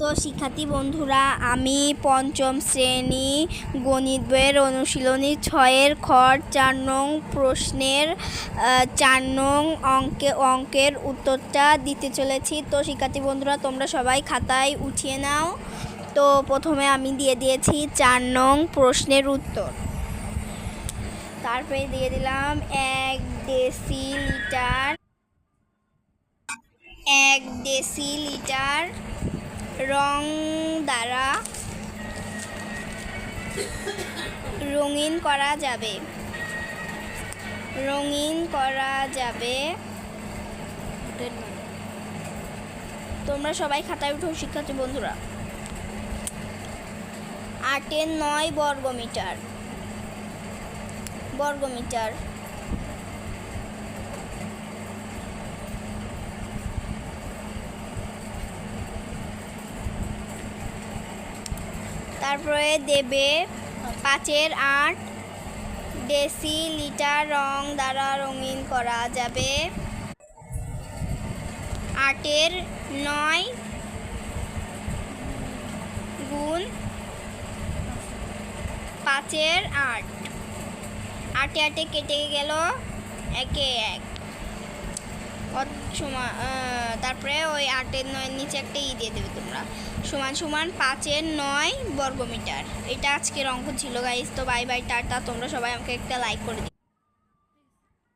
তো শিক্ষার্থী বন্ধুরা, আমি পঞ্চম শ্রেণি গণিত বইয়ের অনুশীলনী ছয়ের খর চার নং প্রশ্নের চার নং অঙ্কে, অঙ্কের উত্তরটা দিতে চলেছি। তো শিক্ষার্থী বন্ধুরা, তোমরা সবাই খাতায় উঠিয়ে নাও। তো প্রথমে আমি দিয়ে দিয়েছি চার নং প্রশ্নের উত্তর। তারপরে দিয়ে দিলাম এক দেশি লিটার এক ডেসিলিটার রং দ্বারা রঙিন করা যাবে। রঙিন করা যাবে। তোমরা সবাই খাতায় উঠো, শিক্ষার্থী বন্ধুরা। আটের নয় বর্গমিটার। বর্গমিটার। তারপরে দেবে পাঁচের আট ডেসি লিটার রং দ্বারা রঙিন করা যাবে। আটের নয় গুণ পাঁচের আট। আটে আটে কেটে গেল, একে এক। সমান তারপরে ওই আটের নয়ের নিচে একটা ই দিয়ে দেবে তোমরা। সমান সমান পাঁচের নয় বর্গমিটার। এটা আজকের অঙ্ক ছিল গাইজ তো বাই বাই টাটা। তোমরা সবাই আমাকে একটা লাইক করে দিও।